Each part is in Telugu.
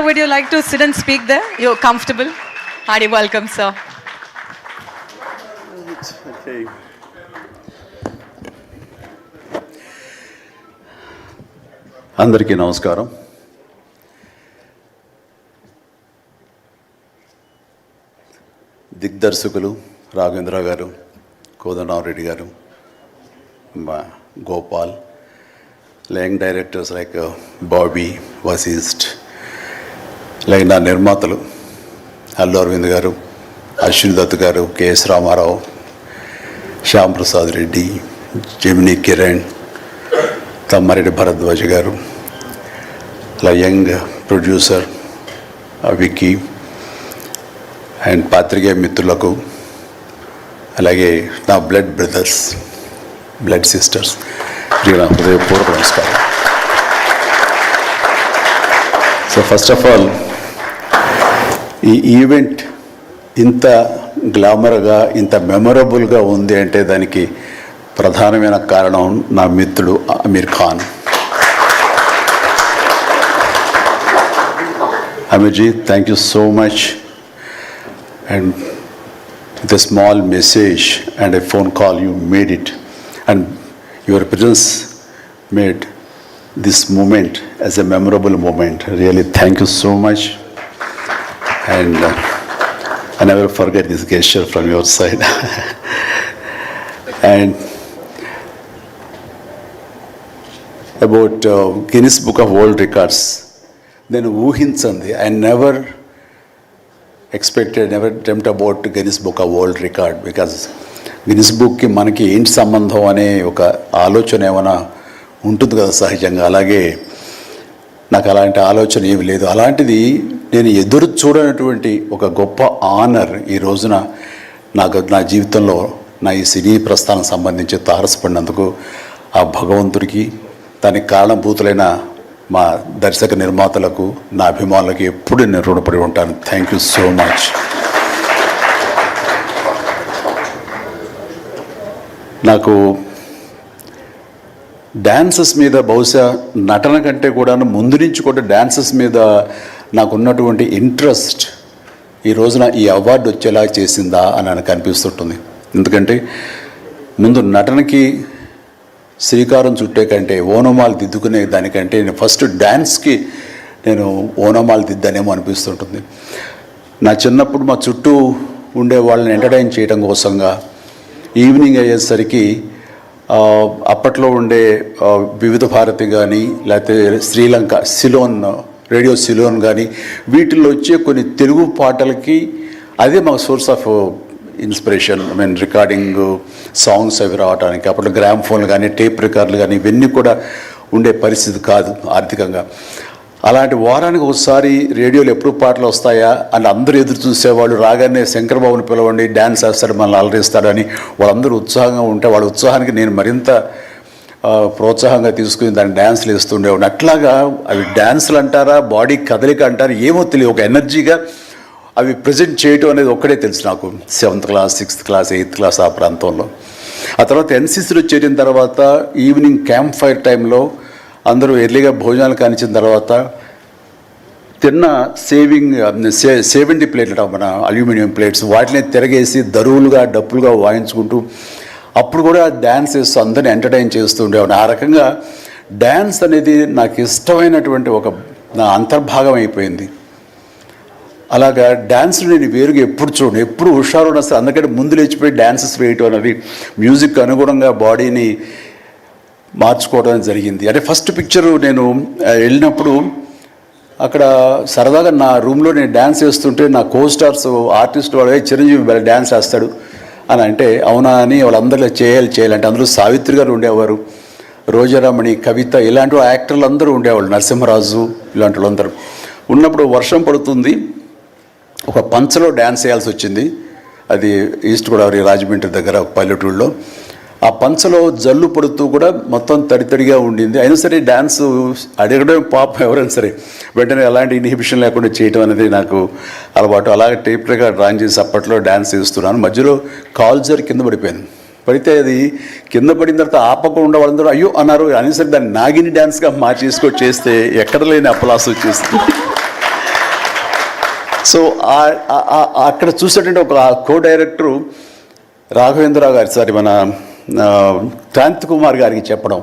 Sir, would you like to sit and speak there? You're comfortable? Hearty welcome, sir. Okay. అందరికీ నమస్కారం దిగ్దర్శకులు రాఘవేంద్ర గారు కోదండరామరెడ్డి గారు మా Gopal line directors like Bobby Vashisht like నా నిర్మాతలు Allu Aravind garu Ashwini Dutt garu K S Rama Rao Shyam Prasad Reddy Gemini Kiran Tammareddy Bharadwaj garu అలా యంగ్ ప్రొడ్యూసర్ విక్కీ అండ్ పాత్రికేయ మిత్రులకు అలాగే నా బ్లడ్ బ్రదర్స్ బ్లడ్ సిస్టర్స్ నా హృదయపూర్వక నమస్కారం. సో ఫస్ట్ ఆఫ్ ఆల్ ఈ ఈవెంట్ ఇంత గ్లామర్గా ఇంత మెమొరబుల్గా ఉంది అంటే దానికి ప్రధానమైన కారణం నా మిత్రుడు Aamir Khan. Aamirji thank you so much and with small message and a phone call you made it and your presence made this moment as a memorable moment really thank you so much And uh, I never forget this gesture from your side. and about uh, Guinness Book of World Records, then I never expected never tempt about Guinness book of world record because Guinness బుక్కి మనకి ఏంటి సంబంధం అనే ఒక ఆలోచన ఏమైనా ఉంటుంది కదా సహజంగా. అలాగే నాకు అలాంటి ఆలోచన ఏమి లేదు. అలాంటిది నేను ఎదురు చూడనటువంటి ఒక గొప్ప ఆనర్ ఈ రోజున నాకు నా జీవితంలో నా ఈ సినీ ప్రస్థానం సంబంధించి తారసపడినందుకు ఆ భగవంతుడికి దానికి కారణభూతులైన మా దర్శక నిర్మాతలకు నా అభిమానులకు ఎప్పుడు నేను రుణపడి ఉంటాను. థ్యాంక్ యూ సో మచ్ నాకు డ్యాన్సెస్ మీద బహుశా నటన కంటే కూడా ముందు నుంచి కూడా డ్యాన్సెస్ మీద నాకు ఉన్నటువంటి ఇంట్రెస్ట్ ఈ రోజున ఈ అవార్డు వచ్చేలా చేసిందా అని నాకు అనిపిస్తుంటుంది. ఎందుకంటే ముందు నటనకి శ్రీకారం చుట్టే కంటే ఓనమాలు దిద్దుకునే దానికంటే నేను ఫస్ట్ డ్యాన్స్కి నేను ఓనమాలు దిద్దానేమో అనిపిస్తుంటుంది. నా చిన్నప్పుడు మా చుట్టూ ఉండే వాళ్ళని ఎంటర్టైన్ చేయడం కోసంగా ఈవినింగ్ అయ్యేసరికి అప్పట్లో ఉండే వివిధ భారతి కానీ లేకపోతే శ్రీలంక సిలోన్ రేడియో సిలోన్ కానీ వీటిల్లో వచ్చే కొన్ని తెలుగు పాటలకి అదే మా source of inspiration. I mean recording songs అవి రావడానికి అప్పట్లో గ్రామ్ ఫోన్లు కానీ టేప్ రికార్డులు కానీ ఇవన్నీ కూడా ఉండే పరిస్థితి కాదు ఆర్థికంగా. అలాంటి వారానికి ఒకసారి రేడియోలు ఎప్పుడు పాటలు వస్తాయా అని అందరూ ఎదురు చూసేవాళ్ళు రాగానే శంకరబాబుని పిలవండి డ్యాన్స్ వేస్తాడు మనల్ని అలరిస్తాడని వాళ్ళందరూ ఉత్సాహంగా ఉంటే వాళ్ళ ఉత్సాహానికి నేను మరింత ప్రోత్సాహంగా తీసుకుని దాన్ని డ్యాన్స్లు వేస్తుండేవాడిని అట్లాగా అవి డ్యాన్సులు అంటారా బాడీ కదలిక అంటారా ఏమో తెలియదు. ఒక ఎనర్జీగా అవి ప్రజెంట్ చేయటం అనేది ఒక్కడే తెలుసు నాకు. Seventh class sixth class eighth class ఆ ప్రాంతంలో. ఆ తర్వాత ఎన్సీసీలో చేరిన తర్వాత ఈవినింగ్ క్యాంప్ ఫైర్ టైంలో అందరూ ఎర్లీగా భోజనాలు కానిచ్చిన తర్వాత తిన్న సేవింగ్ సే సేవెంటీ ప్లేట్లు మన అల్యూమినియం ప్లేట్స్ వాటిని తిరగేసి దరువులుగా డప్పులుగా వాయించుకుంటూ అప్పుడు కూడా డ్యాన్స్ చేస్తూ అందరిని ఎంటర్టైన్ చేస్తూ ఉండేవాడు ఆ రకంగా డ్యాన్స్ అనేది నాకు ఇష్టమైనటువంటి ఒక నా అంతర్భాగం అయిపోయింది. అలాగా డ్యాన్స్ నేను వేరుగా ఎప్పుడు చూడను. ఎప్పుడు హుషారున్నా సరే అందుకంటే ముందు లేచిపోయి డ్యాన్సెస్ వేయటం అనేది మ్యూజిక్ అనుగుణంగా బాడీని మార్చుకోవడం జరిగింది. అంటే ఫస్ట్ పిక్చర్ నేను వెళ్ళినప్పుడు అక్కడ సరదాగా నా రూమ్లో నేను డ్యాన్స్ వేస్తుంటే నా కో స్టార్స్ ఆర్టిస్ట్ వాళ్ళు చిరంజీవి డ్యాన్స్ వేస్తాడు అని అంటే అవునా అని వాళ్ళందరిలో చేయాలి చేయాలంటే అందులో సావిత్రి గారు ఉండేవారు. రోజారమణి కవిత ఇలాంటి యాక్టర్లు అందరూ ఉండేవాళ్ళు. నరసింహరాజు ఇలాంటి వాళ్ళందరూ. ఉన్నప్పుడు వర్షం పడుతుంది. ఒక పంచలో డ్యాన్స్ చేయాల్సి వచ్చింది. అది ఈస్ట్ గోదావరి రాజమండ్రి దగ్గర పల్లెటూళ్ళలో ఆ పంచలో జల్లు పడుతూ కూడా మొత్తం తడితడిగా ఉండింది. అయినా సరే డ్యాన్స్ అడగడం పాపం ఎవరైనా సరే. వెంటనే ఎలాంటి ఇన్హిబిషన్ లేకుండా చేయటం అనేది నాకు అలవాటు. అలాగే టేప్ రికార్డ్ డ్రాయింగ్ చేసి అప్పట్లో డ్యాన్స్ చేస్తున్నాను. మధ్యలో కాల్జర్ కింద పడిపోయాను. పడితే అది కింద పడిన తర్వాత ఆపకుండా వాళ్ళందరూ అయ్యో అన్నారు. అనేసరికి దాన్ని నాగిని డ్యాన్స్గా మార్చేసుకో చేస్తే ఎక్కడ లేని అప్పలాస్ వచ్చేస్తుంది సో అక్కడ చూసేటంటే ఒక కో డైరెక్టరు రాఘవేంద్రరావు గారి సారీ మన ఆ, క్రాంతి కుమార్ గారికి చెప్పడం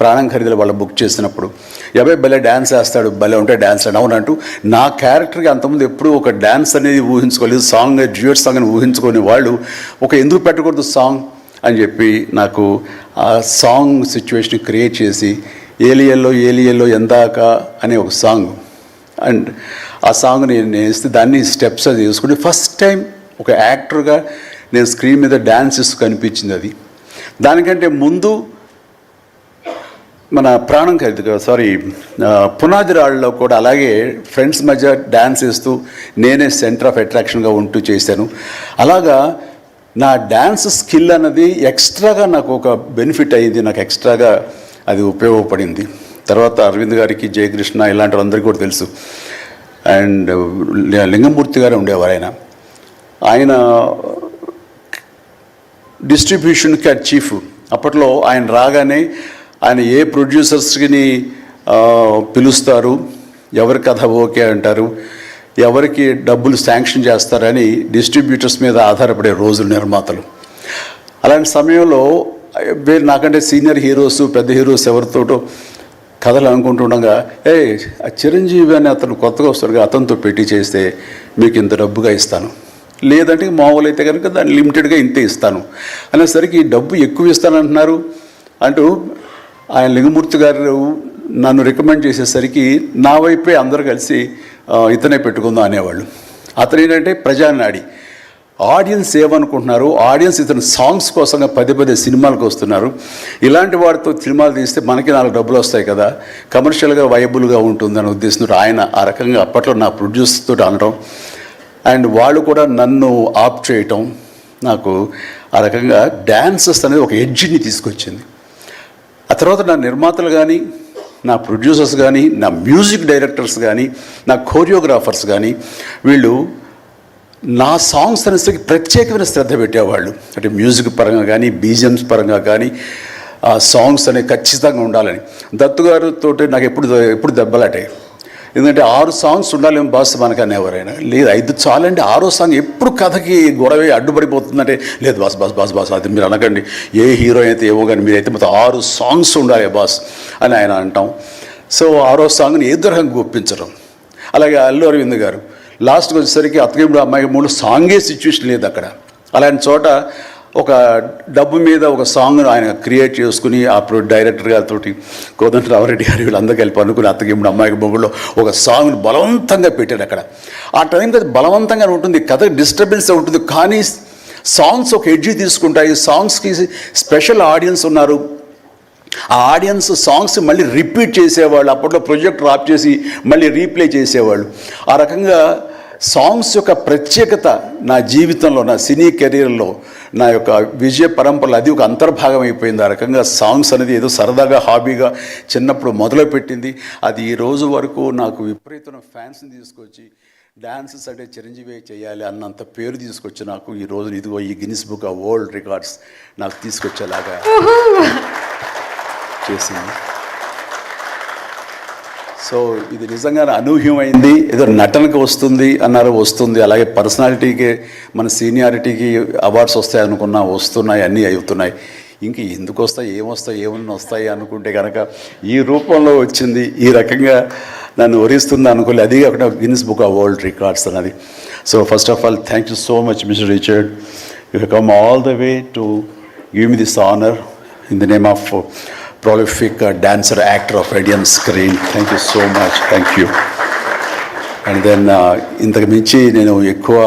ప్రాణం ఖరీదులు వాళ్ళు బుక్ చేసినప్పుడు ఎవే భలే డ్యాన్స్ వేస్తాడు భలే ఉంటే డ్యాన్స్ అని. అవునంటూ నా క్యారెక్టర్కి అంతకుముందు ఎప్పుడూ ఒక డ్యాన్స్ అనేది ఊహించుకోలేదు సాంగ్ డ్యూయట్ సాంగ్ అని ఊహించుకొని వాళ్ళు ఒక ఎందుకు పెట్టకూడదు సాంగ్? అని చెప్పి నాకు ఆ సాంగ్ సిచ్యువేషన్ క్రియేట్ చేసి ఏలియల్లో ఏలియల్లో ఎందాక అనే ఒక సాంగ్. అండ్ ఆ సాంగ్ నేను వేస్తే దాన్ని స్టెప్స్ అది వేసుకుని ఫస్ట్ టైం ఒక యాక్టర్గా నేను స్క్రీన్ మీద డ్యాన్స్ ఇస్తూ కనిపించింది అది. దానికంటే ముందు మన ప్రాణం ఖరీదు సారీ పునాది రాళ్ళలో కూడా అలాగే ఫ్రెండ్స్ మధ్య డ్యాన్స్ వేస్తూ నేనే సెంటర్ ఆఫ్ అట్రాక్షన్గా ఉంటూ చేశాను. అలాగా నా డ్యాన్స్ స్కిల్ అన్నది ఎక్స్ట్రాగా నాకు ఒక బెనిఫిట్ అయ్యింది నాకు ఎక్స్ట్రాగా అది ఉపయోగపడింది. తర్వాత అరవింద్ గారికి జయకృష్ణ ఇలాంటి వాళ్ళందరికీ కూడా తెలుసు. అండ్ లింగమూర్తి గారు ఉండేవారు ఆయన. ఆయన డిస్ట్రిబ్యూషన్కి అది చీఫ్. అప్పట్లో ఆయన రాగానే ఆయన ఏ ప్రొడ్యూసర్స్ని పిలుస్తారు ఎవరి కథ ఓకే అంటారు ఎవరికి డబ్బులు శాంక్షన్ చేస్తారని డిస్ట్రిబ్యూటర్స్ మీద ఆధారపడే రోజులు నిర్మాతలు. అలాంటి సమయంలో వీళ్ళు నాకంటే సీనియర్ హీరోస్ పెద్ద హీరోస్ ఎవరితోటో కథలు అనుకుంటుండగా ఏ ఆ చిరంజీవి అని అతను కొత్తగా వస్తాడుగా అతనితో పెట్టి చేస్తే మీకు ఇంత డబ్బుగా ఇస్తాను. లేదంటే మామూలు అయితే కనుక దాన్ని లిమిటెడ్గా ఇంతే ఇస్తాను. అనేసరికి డబ్బు ఎక్కువ ఇస్తానంటున్నారు. అంటూ ఆయన లింగమూర్తి గారు నన్ను రికమెండ్ చేసేసరికి నా వైపే అందరూ కలిసి ఇతనే పెట్టుకుందాం అనేవాళ్ళు. అతను ఏంటంటే ప్రజానాడి. ఆడియన్స్ ఏమనుకుంటున్నారు? ఆడియన్స్ ఇతను సాంగ్స్ కోసంగా పదే పదే సినిమాలకు వస్తున్నారు. ఇలాంటి వాడితో సినిమాలు తీస్తే మనకి నాలుగు డబ్బులు వస్తాయి కదా. కమర్షియల్గా వైబుల్గా ఉంటుందని ఉద్దేశంతో ఆయన ఆ రకంగా అప్పట్లో నా ప్రొడ్యూస్ తోటి అనడం. అండ్ వాళ్ళు కూడా నన్ను ఆప్ చేయటం నాకు ఆ రకంగా డ్యాన్సెస్ అనేది ఒక ఎడ్జిని తీసుకొచ్చింది. ఆ తర్వాత నా నిర్మాతలు కానీ నా ప్రొడ్యూసర్స్ కానీ నా మ్యూజిక్ డైరెక్టర్స్ కానీ నా కోరియోగ్రాఫర్స్ కానీ వీళ్ళు నా సాంగ్స్ అనేసరికి ప్రత్యేకమైన శ్రద్ధ పెట్టేవాళ్ళు. అంటే మ్యూజిక్ పరంగా కానీ బీజిఎమ్స్ పరంగా కానీ ఆ సాంగ్స్ అనేవి ఖచ్చితంగా ఉండాలని. దత్తు గారితో నాకు ఎప్పుడు ఎప్పుడు దెబ్బలాటాయి. ఎందుకంటే ఆరు సాంగ్స్ ఉండాలేమో బాస్ మనకు అనేవారైనా లేదు ఐదు చాలండి. ఆరో సాంగ్ ఎప్పుడు కథకి గొడవ అడ్డుపడిపోతుందంటే లేదు బాస్ బాస్ బాస్ బాస్ అది మీరు అనకండి. ఏ హీరో అయితే ఏమో కానీ మీరైతే మొత్తం ఆరు సాంగ్స్ ఉండాలి బాస్ అని ఆయన అంటాం. సో ఆరో సాంగ్ని ఏ రకంగా ఒప్పించడం అలాగే అల్లు అరవింద్ గారు లాస్ట్కి వచ్చేసరికి అత్తగిప్పుడు అమ్మాయికి మూడు సాంగే సిచ్యువేషన్ లేదు అక్కడ. అలాంటి చోట ఒక డబ్బు మీద ఒక సాంగ్ ఆయన క్రియేట్ చేసుకుని అప్పుడు డైరెక్టర్ గారితో కోదండ రామరెడ్డి గారు వీళ్ళందరూ కలిపి అనుకుని అత్తగిప్పుడు అమ్మాయికి బొమ్మలో ఒక సాంగ్ని బలవంతంగా పెట్టాడు అక్కడ. ఆ టైంకి అది బలవంతంగా ఉంటుంది కథ డిస్టర్బెన్స్ ఉంటుంది కానీ సాంగ్స్ ఒక ఎడ్జి తీసుకుంటాయి సాంగ్స్కి స్పెషల్ ఆడియన్స్ ఉన్నారు. ఆ ఆడియన్స్ సాంగ్స్ మళ్ళీ రిపీట్ చేసేవాళ్ళు అప్పట్లో ప్రొజెక్ట్ ఆఫ్ చేసి మళ్ళీ రీప్లే చేసేవాళ్ళు. ఆ రకంగా సాంగ్స్ యొక్క ప్రత్యేకత నా జీవితంలో నా సినీ కెరీర్లో నా యొక్క విజయ పరంపరలో అది ఒక అంతర్భాగం అయిపోయింది. ఆ రకంగా సాంగ్స్ అనేది ఏదో సరదాగా హాబీగా చిన్నప్పుడు మొదలుపెట్టింది. అది ఈ రోజు వరకు నాకు విపరీతమైన ఫ్యాన్స్ని తీసుకొచ్చి డాన్సెస్ అంటే చిరంజీవి చేయాలి అన్నంత పేరు తీసుకొచ్చి నాకు ఈ రోజు ఇదిగో ఈ Guinness book of world records నాకు తీసుకొచ్చేలాగా చేసింది. సో ఇది నిజంగా అనూహ్యమైంది. ఏదో నటనకు వస్తుంది అన్నారు వస్తుంది. అలాగే పర్సనాలిటీకి మన సీనియారిటీకి అవార్డ్స్ వస్తాయి అనుకున్నా వస్తున్నాయి అన్నీ అవుతున్నాయి. ఇంక ఎందుకు వస్తాయి ఏమొస్తాయి ఏమన్నా వస్తాయి అనుకుంటే కనుక ఈ రూపంలో వచ్చింది ఈ రకంగా నన్ను వరిస్తుంది అనుకోలే. అది కాకుండా Guinness book of world records అన్నది. So first of all thank you so much mister Richard you come all the way to give me this honour in the name of prolific uh, dancer, actor of Indian screen. Thank you so much. Thank you. And then uh, ఇంతకు మించి నేను ఎక్కువ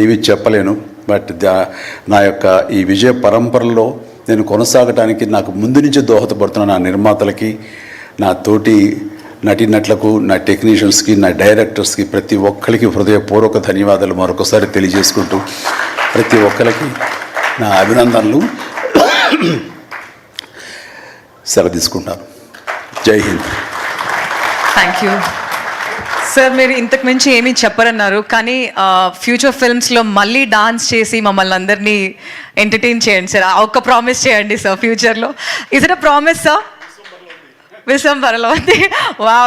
ఏమీ చెప్పలేను బట్ uh, నా యొక్క ఈ విజయ పరంపరలో నేను కొనసాగటానికి నాకు ముందు నుంచి దోహదపడుతున్న నా నిర్మాతలకి నా తోటి నటీనటులకు నా టెక్నీషియన్స్కి నా డైరెక్టర్స్కి ప్రతి ఒక్కరికి హృదయపూర్వక ధన్యవాదాలు మరొకసారి తెలియజేసుకుంటూ ప్రతి ఒక్కరికి నా అభినందనలు సెలవు తీసుకుంటాను జై హింద్. థ్యాంక్ యూ సార్ మీరు ఇంతకు మించి ఏమీ చెప్పరన్నారు కానీ ఫ్యూచర్ ఫిల్మ్స్లో మళ్ళీ డాన్స్ చేసి మమ్మల్ని అందరినీ ఎంటర్టైన్ చేయండి సార్ ఒక్క ప్రామిస్ చేయండి సార్ ఫ్యూచర్లో is it a promise sir విశ్వంబరలో వా